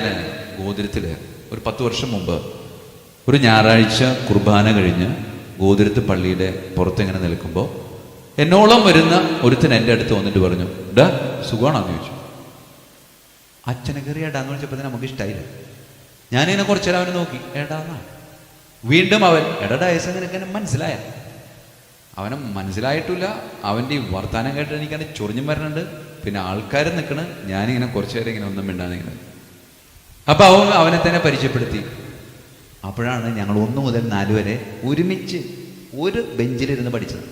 ഞാൻ ഗോതിരത്തിൽ ഒരു പത്ത് വർഷം മുമ്പ് ഒരു ഞായറാഴ്ച കുർബാന കഴിഞ്ഞ് ഗോതിരത്ത് പള്ളിയുടെ പുറത്തിങ്ങനെ നിൽക്കുമ്പോൾ എന്നോളം വരുന്ന ഒരുത്തൻ എന്റെ അടുത്ത് വന്നിട്ട് പറഞ്ഞു ഡാ സുഖമാണെന്ന് ചോദിച്ചു. അച്ഛനെ കയറി ഏടാന്ന് വിളിച്ചപ്പോൾ നമുക്ക് ഇഷ്ടമായില്ല ഞാനിങ്ങനെ കുറച്ചു നേരം അവനെ നോക്കി ഏടാന്നാ വീണ്ടും അവൻ എടാ നിനക്ക് എന്നെ മനസ്സിലായ? അവനെ മനസ്സിലായിട്ടില്ല. അവന്റെ ഈ വർത്താനം കേട്ട് എനിക്കത് ചൊറിഞ്ഞും വരണുണ്ട്. പിന്നെ ആൾക്കാർ നിൽക്കണ് ഞാനിങ്ങനെ കുറച്ചു നേരം ഇങ്ങനെ ഒന്നും മിണ്ടാന്നിങ്ങനെ അപ്പൊ അവൻ അവനെ തന്നെ പരിചയപ്പെടുത്തി. അപ്പോഴാണ് ഞങ്ങൾ ഒന്ന് മുതൽ നാല് വരെ ഒരുമിച്ച് ഒരു ബെഞ്ചിലിരുന്ന് പഠിച്ചത്.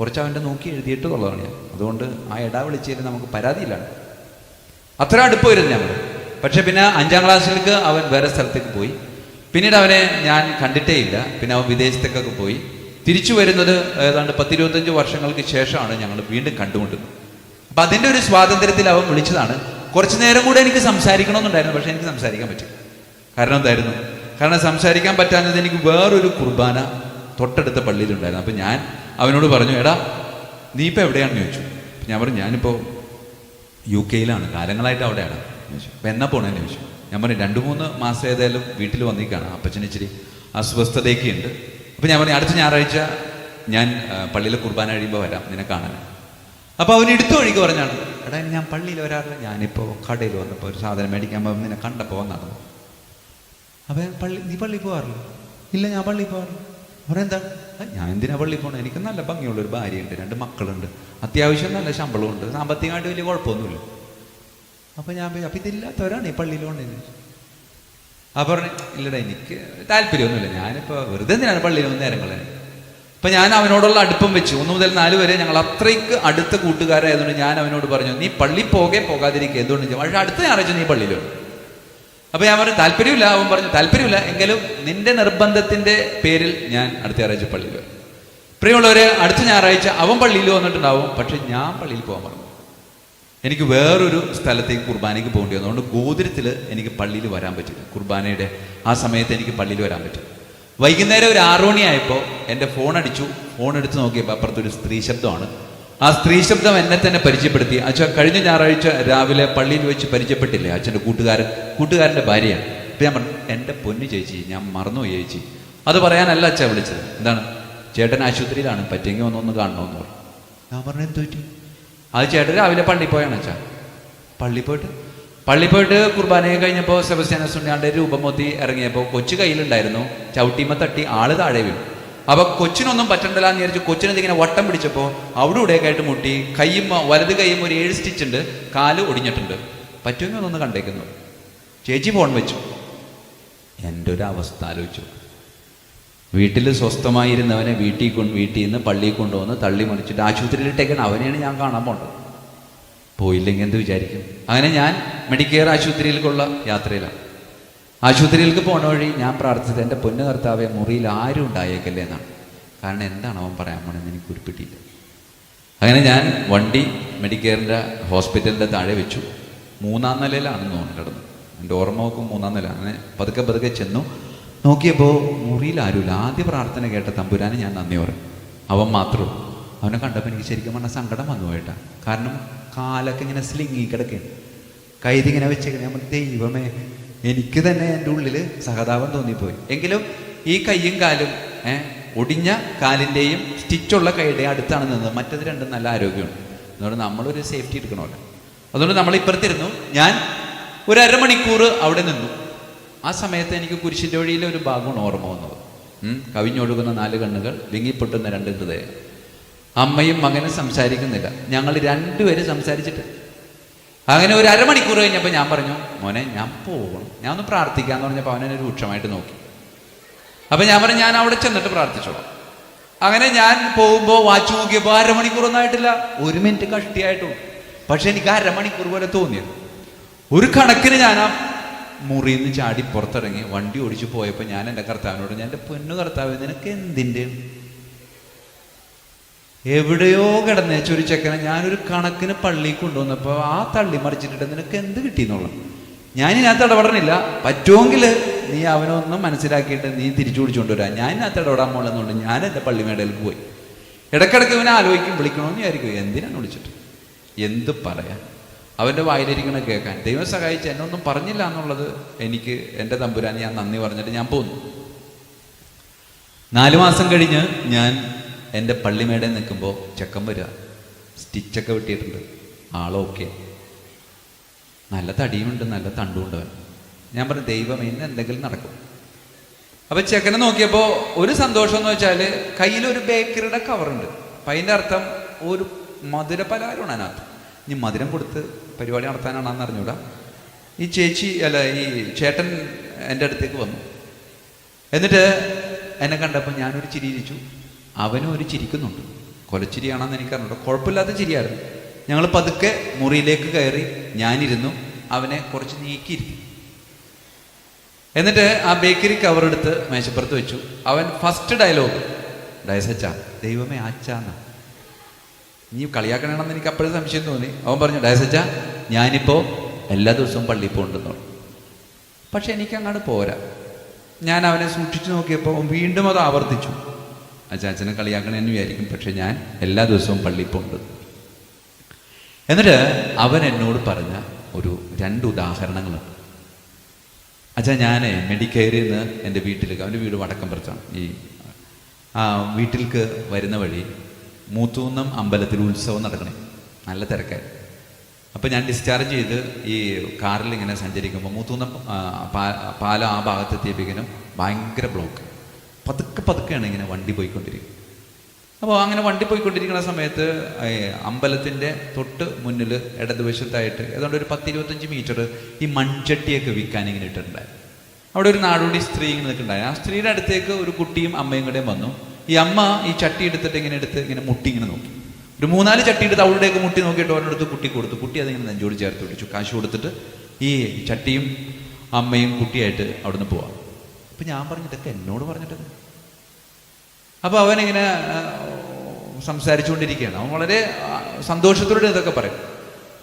കുറച്ച് അവന്റെ നോക്കി എഴുതിയിട്ട് കൊള്ളതാണ് ഞാൻ. അതുകൊണ്ട് ആ ഇടാ വിളിച്ചതിൽ നമുക്ക് പരാതിയില്ലാണ് അത്ര അടുപ്പ് അടുപ്പമായിരുന്നു ഞങ്ങൾ. പക്ഷെ പിന്നെ അഞ്ചാം ക്ലാസ്സിലേക്ക് അവൻ വേറെ സ്ഥലത്തേക്ക് പോയി. പിന്നീട് അവനെ ഞാൻ കണ്ടിട്ടേ ഇല്ല. പിന്നെ അവൻ വിദേശത്തേക്കൊക്കെ പോയി. തിരിച്ചു വരുന്നത് ഏതാണ്ട് പത്തിരുപത്തഞ്ച് വർഷങ്ങൾക്ക് ശേഷമാണ് ഞങ്ങൾ വീണ്ടും കണ്ടുമുട്ടുന്നത്. അപ്പം അതിന്റെ ഒരു സ്വാതന്ത്ര്യത്തിൽ അവൻ വിളിച്ചതാണ് കുറച്ച് നേരം കൂടെ എനിക്ക് സംസാരിക്കണമെന്നുണ്ടായിരുന്നു പക്ഷെ എനിക്ക് സംസാരിക്കാൻ പറ്റി. കാരണം എന്തായിരുന്നു? കാരണം സംസാരിക്കാൻ പറ്റാഞ്ഞത് എനിക്ക് വേറൊരു കുർബാന തൊട്ടടുത്ത പള്ളിയിലുണ്ടായിരുന്നു. അപ്പം ഞാൻ അവനോട് പറഞ്ഞു എടാ നീ ഇപ്പം എവിടെയാണെന്ന് ചോദിച്ചു. അപ്പം ഞാൻ പറഞ്ഞു ഞാനിപ്പോൾ യു കെയിലാണ് കാലങ്ങളായിട്ട് അവിടെയാണ്. ചോദിച്ചു അപ്പം എന്നാ പോണേന്ന് ചോദിച്ചു? ഞാൻ പറഞ്ഞു രണ്ട് മൂന്ന് മാസം ഏതായാലും വീട്ടിൽ വന്നിക്കാണ്. അപ്പച്ചന് ഇച്ചിരി അസ്വസ്ഥതയൊക്കെ ഉണ്ട്. അപ്പം ഞാൻ പറഞ്ഞു അടുത്ത ഞായറാഴ്ച ഞാൻ പള്ളിയിലെ കുർബാന കഴിയുമ്പോൾ വരാം നിന്നെ കാണാൻ. അപ്പോൾ അവൻ എടുത്തു വഴിക്ക് പറഞ്ഞാണ് എടാ ഞാൻ പള്ളിയിൽ വരാറില്ല. ഞാനിപ്പോൾ കടയിൽ വന്നപ്പോൾ ഒരു സാധനം മേടിക്കാൻ പോകുമ്പോൾ നിന്നെ കണ്ടപ്പോൾ വന്നതാണ് അപ്പം പള്ളി നീ പള്ളി പോകാറില്ല ഇല്ല ഞാൻ പള്ളി പോകാറില്ല അവൻ എന്താ? ഞാൻ എന്തിനാ പള്ളി പോകണം എനിക്ക് നല്ല ഭംഗിയുള്ള ഒരു ഭാര്യയുണ്ട് രണ്ട് മക്കളുണ്ട്. അത്യാവശ്യം നല്ല ശമ്പളമുണ്ട് സാമ്പത്തികമായിട്ട് വലിയ കുഴപ്പമൊന്നുമില്ല. അപ്പം ഞാൻ അപ്പം ഇതില്ലാത്തവരാണ് ഈ പള്ളിയിൽ കൊണ്ടുവരുന്നത് ആ പറഞ്ഞു ഇല്ലടാ എനിക്ക് താല്പര്യമൊന്നുമില്ല. ഞാനിപ്പോൾ വെറുതെ എന്തിനാണ് പള്ളിയിൽ വന്ന് നേരങ്ങളെ അപ്പം ഞാൻ അവനോടുള്ള അടുപ്പം വെച്ചു. ഒന്ന് മുതൽ നാല് വരെ ഞങ്ങൾ അത്രയ്ക്ക് അടുത്ത കൂട്ടുകാരായതുകൊണ്ട് ഞാൻ അവനോട് പറഞ്ഞു നീ പള്ളി പോകെ പോകാതിരിക്കുക എന്തുകൊണ്ട്. പക്ഷേ അടുത്ത ഞായറാഴ്ച നീ പള്ളിയിൽ അപ്പൊ ഞാൻ പറഞ്ഞു താല്പര്യമില്ല. അവൻ പറഞ്ഞു താല്പര്യമില്ല. എങ്കിലും നിന്റെ നിർബന്ധത്തിന്റെ പേരിൽ ഞാൻ അടുത്ത ഞായറാഴ്ച പള്ളിയിൽ വരും. പ്രിയമുള്ളവരെ അടുത്ത ഞായറാഴ്ച അവൻ പള്ളിയിൽ വന്നിട്ടുണ്ടാവും. പക്ഷെ ഞാൻ പള്ളിയിൽ പോകാൻ പറഞ്ഞു എനിക്ക് വേറൊരു സ്ഥലത്തേക്ക് കുർബാനയ്ക്ക് പോകേണ്ടി വന്നു. അതുകൊണ്ട് ഗോതിരത്തിൽ എനിക്ക് പള്ളിയിൽ വരാൻ പറ്റില്ല. കുർബാനയുടെ ആ സമയത്ത് എനിക്ക് പള്ളിയിൽ വരാൻ പറ്റും വൈകുന്നേരം ഒരു ആറു മണിയായപ്പോൾ എന്റെ ഫോൺ അടിച്ചു. ഫോൺ എടുത്ത് നോക്കിയപ്പോൾ അപ്പുറത്തൊരു സ്ത്രീ ശബ്ദമാണ്. ആ സ്ത്രീ ശബ്ദം എന്നെ തന്നെ പരിചയപ്പെടുത്തി. അച്ഛൻ കഴിഞ്ഞ ഞായറാഴ്ച രാവിലെ പള്ളിയിൽ വെച്ച് പരിചയപ്പെട്ടില്ലേ അച്ഛന്റെ കൂട്ടുകാരൻ? കൂട്ടുകാരന്റെ ഭാര്യയാണ്. അപ്പം ഞാൻ പറഞ്ഞു എന്റെ പൊന്നു ചേച്ചി ഞാൻ മറന്നുപോയി ചേച്ചി. അത് പറയാനല്ല അച്ഛാ വിളിച്ചത്. എന്താണ്? ചേട്ടൻ ആശുപത്രിയിലാണ്. പറ്റിയെങ്കിൽ ഒന്നൊന്ന് കാണണമെന്ന് പറഞ്ഞു. ഞാൻ പറഞ്ഞു എന്തു പറ്റി? അത് ചേട്ടൻ രാവിലെ പള്ളിയിൽ പോയാണ് അച്ഛാ. പള്ളിയിൽ പോയിട്ട്? പള്ളിയിൽ പോയിട്ട് കുർബാനയെ കഴിഞ്ഞപ്പോൾ സെബസ്ത്യാനസ് ഉണ്ണിയാളുടെ രൂപമൊത്തി ഇറങ്ങിയപ്പോൾ കൊച്ചു കയ്യിലുണ്ടായിരുന്നു. ചവിട്ടിമ തട്ടി ആൾ താഴെ വീണു. അപ്പൊ കൊച്ചിനൊന്നും പറ്റണ്ടല്ല എന്ന് വിചാരിച്ചു കൊച്ചിനെ ഇങ്ങനെ വട്ടം പിടിച്ചപ്പോൾ അവിടെ ഇവിടെയൊക്കെ ആയിട്ട് മുട്ടി കയ്യും വലത് കൈയും ഒരു ഏഴ് സ്റ്റിച്ച് ഉണ്ട് കാൽ ഒടിഞ്ഞിട്ടുണ്ട്. പറ്റുമെങ്കിൽ ഒന്നൊന്ന് കണ്ടേക്കുന്നു. ചേച്ചി ഫോൺ വെച്ചു. എന്റെ ഒരു അവസ്ഥ ആലോചിച്ചു. വീട്ടിൽ സ്വസ്ഥമായിരുന്നവനെ വീട്ടിൽ കൊണ്ട് വീട്ടിൽ നിന്ന് പള്ളിയിൽ കൊണ്ടുവന്ന് തള്ളി മറിച്ചിട്ട് ആശുപത്രിയിലിട്ടേക്കാണ് അവനെയാണ് ഞാൻ കാണാൻ പോണ്ടത് പോയില്ലെങ്കിൽ എന്ത് വിചാരിക്കും? അങ്ങനെ ഞാൻ മെഡിക്കെയർ ആശുപത്രിയിലേക്കുള്ള യാത്രയിലാണ്. ആശുപത്രിയിലേക്ക് പോണ വഴി ഞാൻ പ്രാർത്ഥിച്ചത് എന്റെ പൊന്നു കർത്താവെ മുറിയിൽ ആരും ഉണ്ടായേക്കല്ലേ എന്നാണ്. കാരണം എന്താണ് അവൻ പറയാൻ പോണെന്ന് എനിക്ക് ഉരുപ്പിട്ടില്ല. അങ്ങനെ ഞാൻ വണ്ടി മെഡിക്കെയറിന്റെ ഹോസ്പിറ്റലിന്റെ താഴെ വെച്ചു. മൂന്നാം നിലയിലാണെന്ന് തോന്നുന്നു കിടന്നു. എന്റെ ഓർമ്മ നോക്കും മൂന്നാം നില. അങ്ങനെ പതുക്കെ പതുക്കെ ചെന്നു. നോക്കിയപ്പോൾ മുറിയിൽ ആരുമില്ല. ആദ്യ പ്രാർത്ഥന കേട്ട തമ്പുരാനെ ഞാൻ നന്ദി പറയും അവൻ മാത്രം. അവനെ കണ്ടപ്പോൾ എനിക്ക് ശരിക്കും പറഞ്ഞാൽ സങ്കടം വന്നു പോയിട്ടാണ് കാരണം കാലൊക്കെ ഇങ്ങനെ സ്ലിങ്ങി കിടക്കുകയാണ് കൈതിങ്ങനെ വെച്ചേക്കണേ. നമ്മൾ ദൈവമേ എനിക്ക് തന്നെ എന്റെ ഉള്ളിൽ സഹതാപം തോന്നിപ്പോയി. എങ്കിലും ഈ കൈയും കാലും ഏ, ഒടിഞ്ഞ കാലിന്റെയും സ്റ്റിച്ചുള്ള കൈയുടെയും അടുത്താണ് നിന്നത് മറ്റത് രണ്ടും നല്ല ആരോഗ്യമുണ്ട് അതുകൊണ്ട് നമ്മളൊരു സേഫ്റ്റി എടുക്കണമല്ലോ. അതുകൊണ്ട് നമ്മൾ ഇപ്പുറത്തിരുന്നു. ഞാൻ ഒരു അരമണിക്കൂർ അവിടെ നിന്നു. ആ സമയത്ത് എനിക്ക് കുരിശിന്റെ വഴിയിലെ ഒരു ഭാഗമാണ് ഓർമ്മ വന്നത്. കവിഞ്ഞൊഴുകുന്ന നാല് കണ്ണുകൾ വിങ്ങിപ്പൊട്ടുന്ന രണ്ട് ഹൃദയം അമ്മയും മകനും സംസാരിക്കുന്നില്ല. ഞങ്ങൾ രണ്ടുപേരും സംസാരിച്ചിട്ട്. അങ്ങനെ ഒരു അരമണിക്കൂർ കഴിഞ്ഞപ്പോൾ ഞാൻ പറഞ്ഞു മോനെ ഞാൻ പോകണം. ഞാൻ ഒന്ന് പ്രാർത്ഥിക്കാന്ന് പറഞ്ഞപ്പോൾ അവനെ രൂക്ഷമായിട്ട് നോക്കി. അപ്പം ഞാൻ പറഞ്ഞു ഞാൻ അവിടെ ചെന്നിട്ട് പ്രാർത്ഥിച്ചോളാം. അങ്ങനെ ഞാൻ പോകുമ്പോൾ വാച്ച് നോക്കിയപ്പോൾ അരമണിക്കൂറൊന്നും ആയിട്ടില്ല ഒരു മിനിറ്റ് കഷ്ടിയായിട്ടുള്ളൂ പക്ഷെ എനിക്ക് അരമണിക്കൂർ പോലെ തോന്നിയത്. ഒരു കണക്കിന് ഞാൻ ആ മുറിയിൽ നിന്ന് ചാടി പുറത്തിറങ്ങി വണ്ടി ഓടിച്ചു പോയപ്പോൾ ഞാൻ എന്റെ കർത്താവിനോട് ഞാൻ എന്റെ പൊന്നു കർത്താവ് നിനക്ക് എന്തിന്റെ? എവിടെയോ കിടന്നേച്ച ഒരു ചെക്കനെ ഞാനൊരു കണക്കിന് പള്ളിയിൽ കൊണ്ടുവന്നപ്പോൾ ആ തള്ളി മറിച്ചിട്ടിട്ട് നിനക്ക് എന്ത് കിട്ടിയെന്നുള്ളത് ഞാൻ ഞാനിനകത്ത് ഇടപെടണില്ല. പറ്റുമെങ്കിൽ നീ അവനൊന്നും മനസ്സിലാക്കിയിട്ട് നീ തിരിച്ചു പിടിച്ചുകൊണ്ട് വരാം. ഞാൻ ഇതിനകത്ത് ഇടപെടാൻ പോലെന്നുണ്ട് ഞാൻ എന്റെ പള്ളിമേടയിലേക്ക് പോയി. ഇടയ്ക്കിടയ്ക്ക് ഇവനെ ആലോചിക്കും വിളിക്കണമെന്ന് വിചാരിക്കും. എന്തിനാണ് വിളിച്ചിട്ട്? എന്ത് പറയാൻ? അവന്റെ വായിലിരിക്കണ കേൾക്കാൻ. ദൈവം സഹായിച്ച് എന്നൊന്നും പറഞ്ഞില്ല എന്നുള്ളത് എനിക്ക് എന്റെ തമ്പുരാൻ ഞാൻ നന്ദി പറഞ്ഞിട്ട് ഞാൻ പോന്നു. നാല് മാസം കഴിഞ്ഞ് ഞാൻ എന്റെ പള്ളിമേടെ നിൽക്കുമ്പോൾ ചെക്കൻ വരിക. സ്റ്റിച്ചൊക്കെ വെട്ടിയിട്ടുണ്ട്. ആളോക്കെ നല്ല തടിയുമുണ്ട് നല്ല തണ്ടുമുണ്ട് അവൻ ഞാൻ പറഞ്ഞു ദൈവം ഇന്ന് എന്തെങ്കിലും നടക്കും. അപ്പൊ ചെക്കനെ നോക്കിയപ്പോൾ ഒരു സന്തോഷം എന്ന് വെച്ചാൽ കയ്യിൽ ഒരു ബേക്കറിയുടെ കവറുണ്ട് അപ്പൊ അതിന്റെ അർത്ഥം ഒരു മധുര പലഹാരമാണ് അതിനകത്ത്. ഇനി മധുരം കൊടുത്ത് പരിപാടി നടത്താനാണെന്ന് അറിഞ്ഞൂടാ ഈ ചേച്ചി അല്ല ഈ ചേട്ടൻ എന്റെ അടുത്തേക്ക് വന്നു. എന്നിട്ട് എന്നെ കണ്ടപ്പോൾ ഞാനൊരു ചിരി ഇരിച്ചു അവനും ഒരു ചിരിക്കുന്നുണ്ട്. കൊലച്ചിരിയാണെന്ന് എനിക്കറിഞ്ഞു കുഴപ്പമില്ലാത്ത ചിരിയായിരുന്നു. ഞങ്ങൾ പതുക്കെ മുറിയിലേക്ക് കയറി ഞാനിരുന്നു അവനെ കുറച്ച് നീക്കിയിരുന്നു. എന്നിട്ട് ആ ബേക്കറി കവർ എടുത്ത് മേശപ്പുറത്ത് വെച്ചു. അവൻ ഫസ്റ്റ് ഡയലോഗ് ഡയസച്ച ദൈവമേ ആച്ചാന്ന നീ കളിയാക്കണമെന്ന് എനിക്ക് അപ്പോഴും സംശയം തോന്നി. അവൻ പറഞ്ഞു ഡയസച്ച ഞാനിപ്പോൾ എല്ലാ ദിവസവും പള്ളി പോകുന്നുണ്ടെന്ന് പക്ഷെ എനിക്ക് അങ്ങോട്ട് പോരാ. ഞാൻ അവനെ സൂക്ഷിച്ചു നോക്കിയപ്പോൾ വീണ്ടും അത് ആവർത്തിച്ചു. അച്ചാച്ചനെ കളിയാക്കണമെന്ന് വിചാരിക്കും. പക്ഷെ ഞാൻ എല്ലാ ദിവസവും പള്ളിയിൽ പോകുന്നുണ്ട് എന്നിട്ട് അവൻ എന്നോട് പറഞ്ഞ ഒരു രണ്ട് ഉദാഹരണങ്ങളുണ്ട്. അച്ഛാ ഞാൻ മെഡിക്കെയറിൽ നിന്ന് എന്റെ വീട്ടിലേക്ക് അവന്റെ വീട് വടക്കം വടക്കമ്പുറത്താണ് ഈ ആ വീട്ടിലേക്ക് വരുന്ന വഴി മൂത്തൂന്നം അമ്പലത്തിൽ ഉത്സവം നടക്കണേ. നല്ല തിരക്കായി. അപ്പം ഞാൻ ഡിസ്ചാർജ് ചെയ്ത് ഈ കാറിൽ ഇങ്ങനെ സഞ്ചരിക്കുമ്പോൾ മൂത്തൂന്നം പാലം ആ ഭാഗത്തെത്തിയപ്പോഴേക്കും ഭയങ്കര ബ്ലോക്ക് പതുക്കെ പതുക്കെയാണ് ഇങ്ങനെ വണ്ടി പോയിക്കൊണ്ടിരിക്കുന്നത്. അപ്പോൾ അങ്ങനെ വണ്ടി പോയിക്കൊണ്ടിരിക്കുന്ന സമയത്ത് അമ്പലത്തിന്റെ തൊട്ട് മുന്നിൽ ഇടതുവശത്തായിട്ട് ഏതാണ്ട് ഒരു പത്ത് ഇരുപത്തഞ്ച് മീറ്റർ ഈ മൺചട്ടിയൊക്കെ വിൽക്കാൻ ഇങ്ങനെ ഇട്ടിട്ടുണ്ടായിരുന്നു അവിടെ ഒരു നാടോടി സ്ത്രീ ഇങ്ങനെ നിൽക്കുന്നുണ്ടായിരുന്നു ആ സ്ത്രീയുടെ അടുത്തേക്ക് ഒരു കുട്ടിയും അമ്മയും കൂടെയും വന്നു. ഈ അമ്മ ഈ ചട്ടി എടുത്തിട്ട് ഇങ്ങനെ എടുത്ത് ഇങ്ങനെ മുട്ടി ഇങ്ങനെ നോക്കി. ഒരു മൂന്നാൽ ചട്ടി എടുത്ത് അവളുടെയൊക്കെ മുട്ടി നോക്കിയിട്ട് അവരുടെ കുട്ടി കൊടുത്തു. കുട്ടി അതിങ്ങനെ നെഞ്ചോട് ചേർത്ത് പിടിച്ചു. കാശ് കൊടുത്തിട്ട് ഈ ചട്ടിയും അമ്മയും കുട്ടിയായിട്ട് അവിടുന്ന് പോവാം. അപ്പം ഞാൻ പറഞ്ഞു ഇതൊക്കെ എന്നോട് പറഞ്ഞിട്ടത് അപ്പോൾ അവനിങ്ങനെ സംസാരിച്ചുകൊണ്ടിരിക്കുകയാണ്. അവൻ വളരെ സന്തോഷത്തോടെ ഇതൊക്കെ പറയും.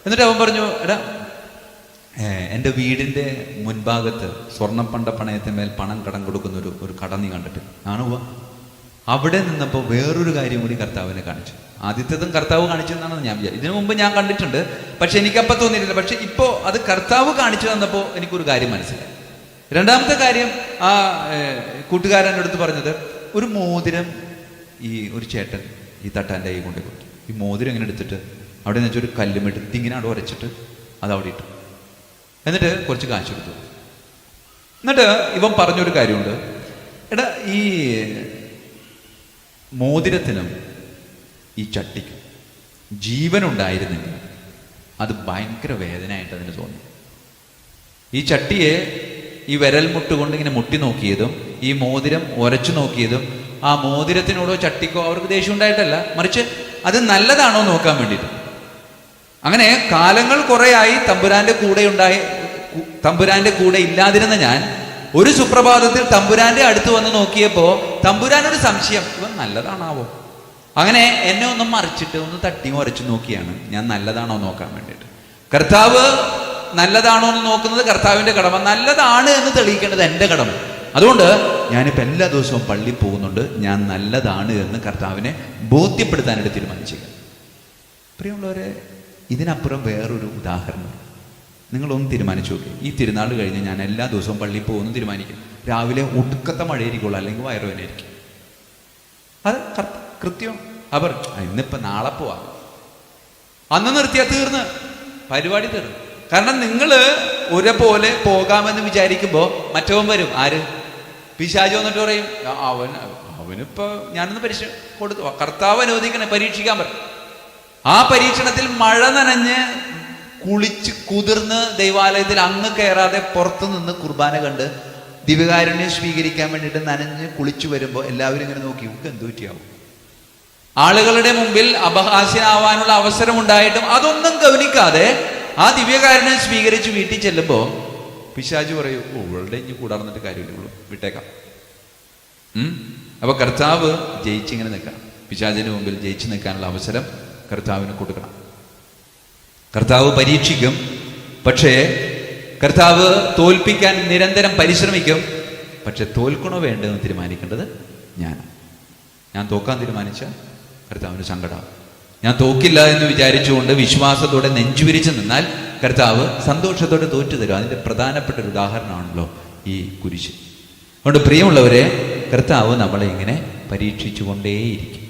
എന്നിട്ട് അവൻ പറഞ്ഞു എടാ എന്റെ വീടിന്റെ മുൻഭാഗത്ത് സ്വർണം പണ്ട പണയത്തിന്മേൽ പണം കടം കൊടുക്കുന്ന ഒരു ഒരു കട നീ കണ്ടിട്ട് കാണുക അവിടെ നിന്നപ്പോൾ വേറൊരു കാര്യം കൂടി കർത്താവിനെ കാണിച്ചു. ആദ്യത്തേതും കർത്താവ് കാണിച്ചു എന്നാണ് ഞാൻ വിചാരിച്ചു ഇതിനു മുമ്പ് ഞാൻ കണ്ടിട്ടുണ്ട് പക്ഷെ എനിക്കപ്പം തോന്നിയിട്ടില്ല. പക്ഷെ ഇപ്പോൾ അത് കർത്താവ് കാണിച്ചു തന്നപ്പോൾ എനിക്കൊരു കാര്യം മനസ്സിലായി. രണ്ടാമത്തെ കാര്യം ആ കൂട്ടുകാരൻ അടുത്ത് പറഞ്ഞത് ഒരു മോതിരം ഈ ഒരു ചേട്ടൻ ഈ തട്ടാന്റെ കൈ കൊണ്ടേ കൊടുത്തു. ഈ മോതിരം ഇങ്ങനെ എടുത്തിട്ട്? അവിടെ നിന്ന് വെച്ചാൽ ഒരു കല്ലുമെടുത്ത് ഇങ്ങനെ അവിടെ ഉരച്ചിട്ട് അത് അവിടെ ഇട്ടു. എന്നിട്ട് കുറച്ച് കാശ് കൊടുത്തു. എന്നിട്ട് ഇവൻ പറഞ്ഞൊരു കാര്യമുണ്ട്. എടാ ഈ മോതിരത്തിനും ഈ ചട്ടിക്കും ജീവനുണ്ടായിരുന്നെങ്കിൽ അത് ഭയങ്കര വേദനയായിട്ട് അതിന് തോന്നി. ഈ ചട്ടിയെ ഈ വിരൽ മുട്ടുകൊണ്ട് ഇങ്ങനെ മുട്ടി നോക്കിയതും ഈ മോതിരം ഉരച്ചു നോക്കിയതും ആ മോതിരത്തിനോടോ ചട്ടിക്കോ അവർക്ക് ദേഷ്യം ഉണ്ടായിട്ടല്ല. മറിച്ച് അത് നല്ലതാണോ നോക്കാൻ വേണ്ടിയിട്ട്. അങ്ങനെ കാലങ്ങൾ കുറേയായി തമ്പുരാന്റെ കൂടെ ഉണ്ടായി തമ്പുരാന്റെ കൂടെ ഇല്ലാതിരുന്ന ഞാൻ ഒരു സുപ്രഭാതത്തിൽ തമ്പുരാന്റെ അടുത്ത് വന്ന് നോക്കിയപ്പോ തമ്പുരാൻ ഒരു സംശയം ഇവൻ നല്ലതാണാവോ? അങ്ങനെ എന്നെ ഒന്ന് മറിച്ചിട്ട് ഒന്ന് തട്ടി ഉരച്ചു നോക്കിയാണ് ഞാൻ നല്ലതാണോ നോക്കാൻ വേണ്ടിയിട്ട്. കർത്താവ് നല്ലതാണോ എന്ന് നോക്കുന്നത് കർത്താവിന്റെ കടമ. നല്ലതാണ് എന്ന് തെളിയിക്കേണ്ടത് എന്റെ കടമ. അതുകൊണ്ട് ഞാനിപ്പോൾ എല്ലാ ദിവസവും പള്ളി പോകുന്നുണ്ട്. ഞാൻ നല്ലതാണ് എന്ന് കർത്താവിനെ ബോധ്യപ്പെടുത്താനായിട്ട് തീരുമാനിച്ചേക്കാം. പ്രിയമുള്ളവരെ ഇതിനപ്പുറം വേറൊരു ഉദാഹരണം. നിങ്ങളൊന്ന് തീരുമാനിച്ചു നോക്കി. ഈ തിരുനാൾ കഴിഞ്ഞ് ഞാൻ എല്ലാ ദിവസവും പള്ളിയിൽ പോകുമെന്ന് തീരുമാനിക്കും. രാവിലെ ഒടുക്കത്തെ മഴയായിരിക്കുള്ളൂ അല്ലെങ്കിൽ വയറുവേനായിരിക്കും അത് കൃത്യം. അവർ ഇന്നിപ്പോൾ നാളെ പോവാം. അന്ന് നിർത്തിയാൽ തീർന്ന്. പരിപാടി തീർന്നു. കാരണം നിങ്ങൾ ഒരേപോലെ പോകാമെന്ന് വിചാരിക്കുമ്പോൾ മറ്റവൻ വരും. ആര്? പിശാജ് വന്നിട്ട് പറയും അവൻ അവനിപ്പോ ഞാനൊന്ന് പരീക്ഷ കൊടുത്തു. കർത്താവ് അനുവദിക്കണേ പരീക്ഷിക്കാൻ പറ. ആ പരീക്ഷണത്തിൽ മഴ നനഞ്ഞ് കുളിച്ച് കുതിർന്ന് ദൈവാലയത്തിൽ അങ്ങ് കയറാതെ പുറത്തു നിന്ന് കുർബാന കണ്ട് ദിവ്യകാരുണ്യം സ്വീകരിക്കാൻ വേണ്ടിയിട്ട് നനഞ്ഞ് കുളിച്ചു വരുമ്പോൾ എല്ലാവരും ഇങ്ങനെ നോക്കി നമുക്ക് എന്ത് പറ്റിയാവും? ആളുകളുടെ മുമ്പിൽ അപഹാസ്യനാവാനുള്ള അവസരം ഉണ്ടായിട്ടും അതൊന്നും ഗവനിക്കാതെ ആ ദിവ്യകാരനെ സ്വീകരിച്ച് വീട്ടിൽ ചെല്ലുമ്പോൾ പിശാജ് പറയൂ "ഓ, ഇവളുടെ ഇനി കൂടാർന്നിട്ട് കാര്യമില്ല ഇവൾ വിട്ടേക്കാം? അപ്പൊ കർത്താവ് ജയിച്ചിങ്ങനെ നിൽക്കണം. പിശാചിന് മുമ്പിൽ ജയിച്ചു നിൽക്കാനുള്ള അവസരം കർത്താവിന് കൊടുക്കണം. കർത്താവ് പരീക്ഷിക്കും. പക്ഷേ കർത്താവ് തോൽപ്പിക്കാൻ നിരന്തരം പരിശ്രമിക്കും. പക്ഷെ തോൽക്കണോ വേണ്ടതെന്ന് തീരുമാനിക്കേണ്ടത് ഞാൻ ഞാൻ തോക്കാൻ തീരുമാനിച്ച കർത്താവിന് സങ്കടം ഞാൻ തോക്കില്ല എന്ന് വിചാരിച്ചുകൊണ്ട് വിശ്വാസത്തോടെ നെഞ്ചുവിരിച്ച് നിന്നാൽ കർത്താവ് സന്തോഷത്തോടെ തോറ്റു തരും. അതിന്റെ പ്രധാനപ്പെട്ട ഒരു ഉദാഹരണമാണല്ലോ ഈ കുരിശ്. അതുകൊണ്ട് പ്രിയമുള്ളവരെ കർത്താവ് നമ്മളെ ഇങ്ങനെ പരീക്ഷിച്ചു കൊണ്ടേയിരിക്കും